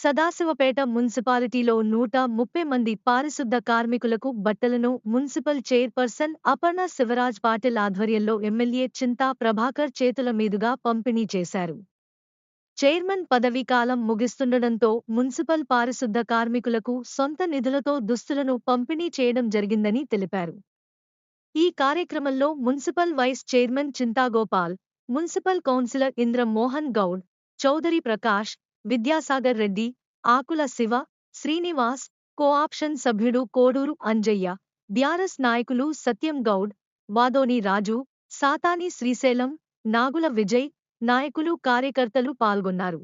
సదాశివపేట మున్సిపాలిటీలో నూట ముప్పై మంది పారిశుద్ధ కార్మికులకు బట్టలను మున్సిపల్ చైర్పర్సన్ అపర్ణ శివరాజ్ పాటిల్ ఆధ్వర్యంలో ఎమ్మెల్యే చింతా ప్రభాకర్ చేతుల మీదుగా పంపిణీ చేశారు. చైర్మన్ పదవీ కాలం ముగిస్తుండటంతో మున్సిపల్ పారిశుద్ధ కార్మికులకు సొంత నిధులతో దుస్తులను పంపిణీ చేయడం జరిగిందని తెలిపారు. ఈ కార్యక్రమంలో municipal vice chairman Chinta Gopal municipal councillor Indra Mohan Goud Chowdary Prakash Vidyasagar Reddy Akula Siva Srinivas co-option సభ్యుడు కోడూరు అంజయ్య బ్యారస్ నాయకులు సత్యం గౌడ్ వాదోని రాజు సాతాని శ్రీశైలం నాగుల విజయ్ నాయకులు కార్యకర్తలు పాల్గొన్నారు.